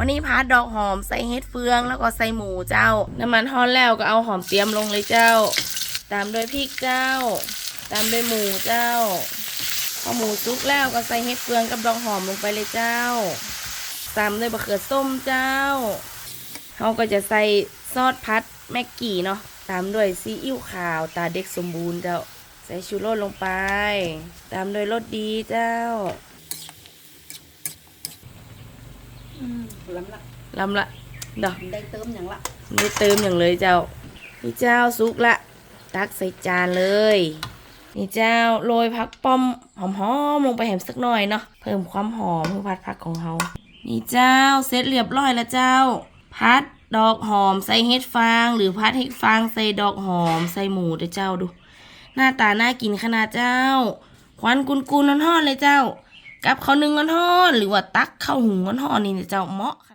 วันนี้พัดดอกหอมใส่เห็ดเฟืองแล้วก็ใส่หมูเจ้า น้ำมันฮอนแล้วก็เอาหอมเตรียมลงเลยเจ้า ตามด้วยพริกเจ้า ตามด้วยหมูเจ้า พอหมูสุกแล้วก็ใส่เห็ดเฟืองกับดอกหอมลงไปเลยเจ้า ตามด้วยบะเขือส้มเจ้าเขาก็จะใส่ซอสพัดแม็กกี้เนาะ ตามด้วยซีอิ๊วขาวตาเด็กสมบูรณ์เจ้า ใส่ชูโรสลงไป ตามด้วยรสดีเจ้า อืม ล้ำละลำละดอกได้เติมอย่างละไม่ได้เติมอย่างเลยเจ้า นี่เจ้าสุกละ ตักใส่จานเลย นี่เจ้าโรยผักป้อมหอมๆลงไปแหมสักหน่อยเนาะเพิ่มความหอมเพื่อพัดผักของเขานี่เจ้าเสร็จเรียบร้อยแล้วเจ้า พัดดอกหอมใส่เห็ดฟาง หรือพัดเห็ดฟางใส่ดอกหอมใส่หมูเด้อเจ้าดู หน้าตาน่ากินขนาดเจ้า ควันกุนกุนๆร้อนๆเลยเจ้า กับข้าวนึ่งก้อนทอดหรือว่าตักข้าวหุงก้อนทอดนี่เจ้าเหมาะ